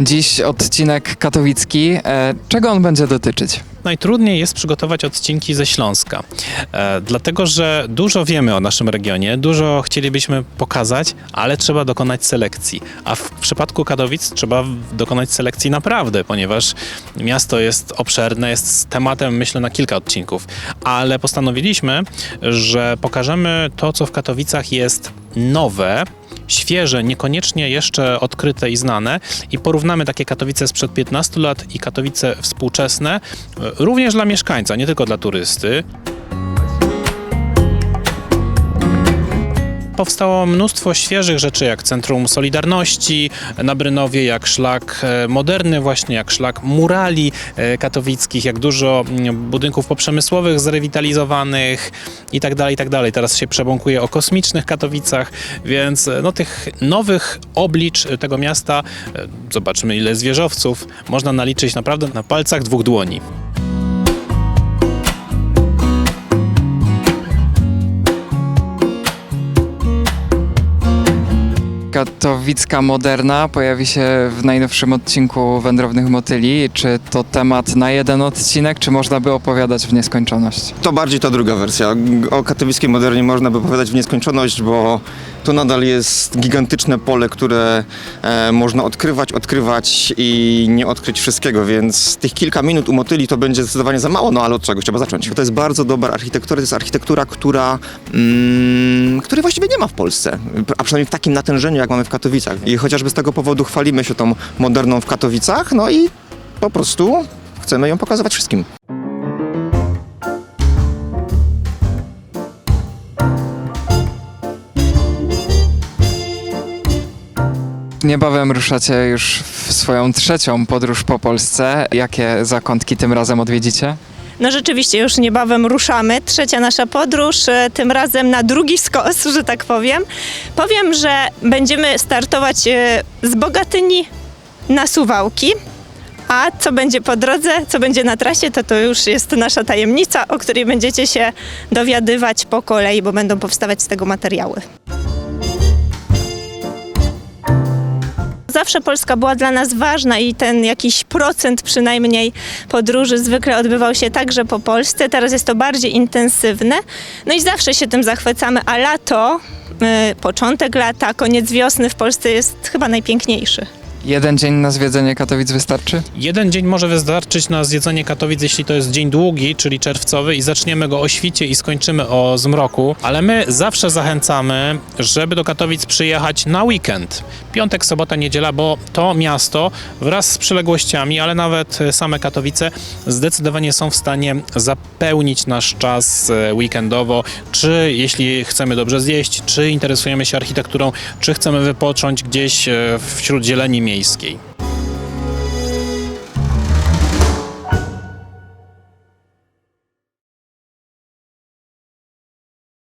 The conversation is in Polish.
Dziś odcinek katowicki. E, czego on będzie dotyczyć? Najtrudniej jest przygotować odcinki ze Śląska, e, dlatego że dużo wiemy o naszym regionie, dużo chcielibyśmy pokazać, ale trzeba dokonać selekcji. A w przypadku Katowic trzeba dokonać selekcji naprawdę, ponieważ miasto jest obszerne, jest tematem, myślę, na kilka odcinków. Ale postanowiliśmy, że pokażemy to, co w Katowicach jest nowe, świeże, niekoniecznie jeszcze odkryte i znane i porównamy takie Katowice sprzed 15 lat i Katowice współczesne, e, również dla mieszkańca, nie tylko dla turysty. Powstało mnóstwo świeżych rzeczy, jak Centrum Solidarności na Brynowie, jak szlak e, moderny właśnie, jak szlak murali e, katowickich, jak dużo mm, budynków poprzemysłowych zrewitalizowanych i tak dalej, i tak dalej. Teraz się przebąkuje o kosmicznych Katowicach, więc e, no, tych nowych oblicz tego miasta, zobaczymy ile jest wieżowców, można naliczyć naprawdę na palcach dwóch dłoni. Katowicka Moderna pojawi się w najnowszym odcinku Wędrownych Motyli. Czy to temat na jeden odcinek, czy można by opowiadać w nieskończoność? To bardziej ta druga wersja. O katowickiej modernie można by opowiadać w nieskończoność, bo to nadal jest gigantyczne pole, które e, można odkrywać, odkrywać i nie odkryć wszystkiego, więc tych kilka minut u motyli to będzie zdecydowanie za mało, no ale od czego trzeba zacząć? To jest bardzo dobra architektura, to jest architektura, która, mm, której właściwie nie ma w Polsce, a przynajmniej w takim natężeniu, jak mamy w Katowicach. I chociażby z tego powodu chwalimy się tą moderną w Katowicach, no i po prostu chcemy ją pokazywać wszystkim. Niebawem ruszacie już w swoją trzecią podróż po Polsce. Jakie zakątki tym razem odwiedzicie? No rzeczywiście, już niebawem ruszamy. Trzecia nasza podróż, e, tym razem na drugi skos, że tak powiem. Powiem, że będziemy startować e, z Bogatyni na Suwałki. A co będzie po drodze, co będzie na trasie, to to już jest nasza tajemnica, o której będziecie się dowiadywać po kolei, bo będą powstawać z tego materiały. Zawsze Polska była dla nas ważna i ten jakiś procent przynajmniej podróży zwykle odbywał się także po Polsce. Teraz jest to bardziej intensywne. No i zawsze się tym zachwycamy, a lato, y, początek lata, koniec wiosny w Polsce jest chyba najpiękniejszy. Jeden dzień na zwiedzenie Katowic wystarczy? Jeden dzień może wystarczyć na zjedzenie Katowic, jeśli to jest dzień długi, czyli czerwcowy i zaczniemy go o świcie i skończymy o zmroku, ale my zawsze zachęcamy, żeby do Katowic przyjechać na weekend. Piątek, sobota, niedziela, bo to miasto wraz z przyległościami, ale nawet same Katowice zdecydowanie są w stanie zapełnić nasz czas e, weekendowo, czy jeśli chcemy dobrze zjeść, czy interesujemy się architekturą, czy chcemy wypocząć gdzieś e, wśród zieleni miejskiej.